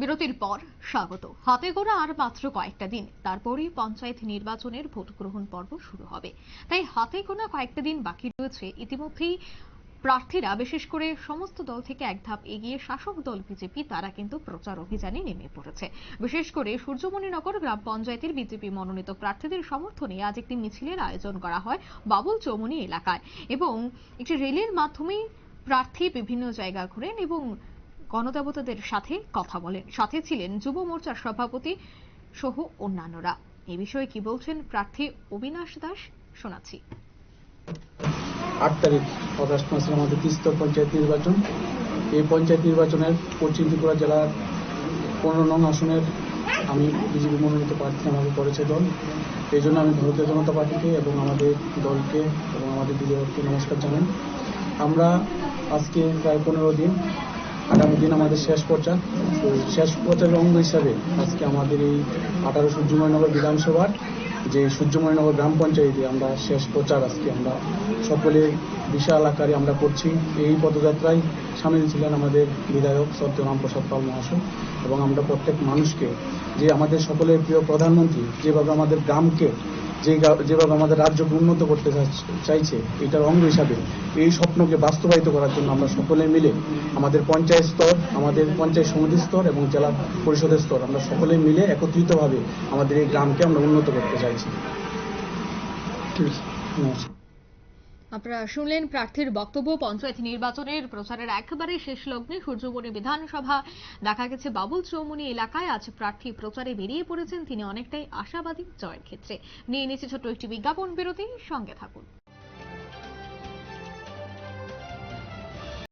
বিরতির পর স্বাগত। হাতে গোনা আর মাত্র কয়েকটা দিন। তারপরেই পঞ্চায়েত নির্বাচনের ভোট গ্রহণ পর্ব শুরু হবে। তাই হাতে গোনা কয়েকটা দিন বাকি রয়েছে। ইতিমধ্যেই প্রার্থীরা, বিশেষ করে সমস্ত দল থেকে এক ধাপ এগিয়ে শাসক দল বিজেপি, তারা কিন্তু প্রচার অভিযানে নেমে পড়েছে। বিশেষ করে সূর্যমণিনগর গ্রাম পঞ্চায়েতের বিজেপি মনোনীত প্রার্থীদের সমর্থনে আজ একটি মিছিলের আয়োজন করা হয় বাবুল চৌমনি এলাকায়। এবং একটি রেলের মাধ্যমে প্রার্থী বিভিন্ন জায়গা ঘুরেন এবং গণদেবতাদের সাথে কথা বলেন। সাথে ছিলেন যুব মোর্চার সভাপতি সহ অন্যান্যরা। এ বিষয়ে কি বলছেন প্রার্থী অবিনাশ দাস, শোনাচ্ছি। আট তারিখ অগাস্ট মাসে আমাদের তিস্তর পঞ্চায়েত নির্বাচন। এই পঞ্চায়েত নির্বাচনের পশ্চিম ত্রিপুরা জেলার পনেরো নং আসনের আমি বিজেপি মনোনীত প্রার্থী আমাকে করেছে দল। এই জন্য আমি ভারতীয় জনতা পার্টিকে এবং আমাদের দলকে এবং আমাদের বিজেপিকে নমস্কার জানাই। আমরা আজকে প্রায় পনেরো দিন আগামী দিন আমাদের শেষ তো শেষ পর্যায়ের অঙ্গ হিসাবে আজকে আমাদের এই আঠারো সূর্যময়নগর বিধানসভার যে সূর্যময়নগর গ্রাম পঞ্চায়েতে আমরা শেষ প্রচার আজকে আমরা সকলে বিশাল আকারে আমরা করছি। এই পদযাত্রায় সামিল ছিলেন আমাদের বিধায়ক সত্যরাম প্রসাদ পাল মহাশয় এবং আমরা প্রত্যেক মানুষকে যে আমাদের সকলের প্রিয় প্রধানমন্ত্রী, যেভাবে আমাদের গ্রামকে যে যেভাবে আমাদের রাজ্যকে উন্নত করতে চাইছে এটার অঙ্গ হিসাবে এই স্বপ্নকে বাস্তবায়িত করার জন্য আমরা সকলে মিলে আমাদের পঞ্চায়েত স্তর, আমাদের পঞ্চায়েত সমিতি স্তর এবং জেলা পরিষদের স্তর, আমরা সকলে মিলে একত্রিতভাবে আমাদের এই গ্রামকে আমরা উন্নত করতে চাইছি। ঠিক আছে আপনারা শুনলেন প্রার্থীর বক্তব্য। পঞ্চায়েত নির্বাচনের প্রচারের একেবারে শেষ লগ্নে সূর্যবনী বিধানসভা। দেখা গেছে বাবুল চৌমুনি এলাকায় আজ প্রার্থী প্রচারে বেরিয়ে পড়েছেন। তিনি অনেকটাই আশাবাদী জয়ের ক্ষেত্রে। নিয়ে নিচ্ছে ছোট্ট একটি বিজ্ঞাপন বিরতি। সঙ্গে থাকুন।